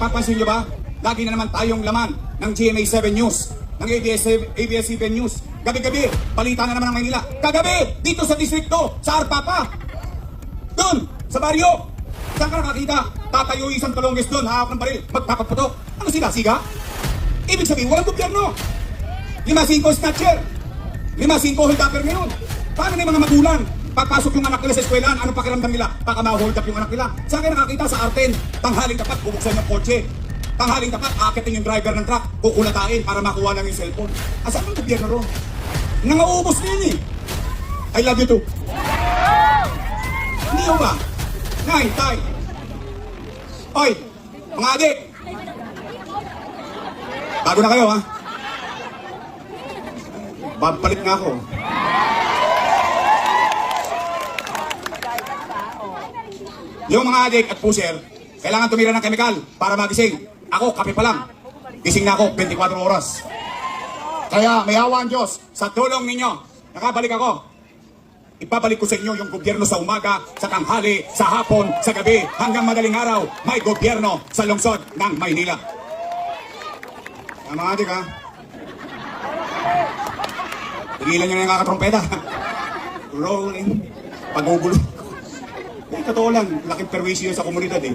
Napapansin nyo ba? Lagi na naman tayong laman ng GMA7 News, ng ABS, ABS-CBN News. Gabi-gabi, balita na naman ng Maynila. Kagabi, dito sa distrikto, sa Arpapa. Doon, sa baryo. Saan ka nakakita? Tatayo isang kalongges doon, hawak ng baril, magpapaputok. Ano sila, siga? Ibig sabihin, walang gobyerno. Lima-singko snatcher. Lima-singko hold upper ngayon. Paano na mga magulang? Pagpasok yung anak nila sa eskwelahan, anong pakiramdam nila? Baka ma-hold up yung anak nila. Saan kayo nakakita sa Arten? Tanghaling tapat, bubuksan yung kotse. Tanghaling tapat, akitin yung driver ng truck, kukulatain para makuha lang yung cellphone. Asan ang gobyerno ron? Nangaubos na yun eh. I love you too. Hindi ba? Nay, tay. Oy, mga adik. Bago na kayo ha. Babalit nga ako. Yung mga adik at pusher, kailangan tumira ng kemikal para magising. Ako, kape pa lang. Gising na ako 24 oras. Kaya may awa Diyos sa tulong ninyo. Nakabalik ako. Ipabalik ko sa inyo yung gobyerno sa umaga, sa tanghali, sa hapon, sa gabi, hanggang madaling araw, may gobyerno sa lungsod ng Maynila. Mga adik ha, tigilan nyo na yung kakatrompeta. Rolling. Pagugulo. Eh, totoo lang, laking perwisyo sa komunidad eh.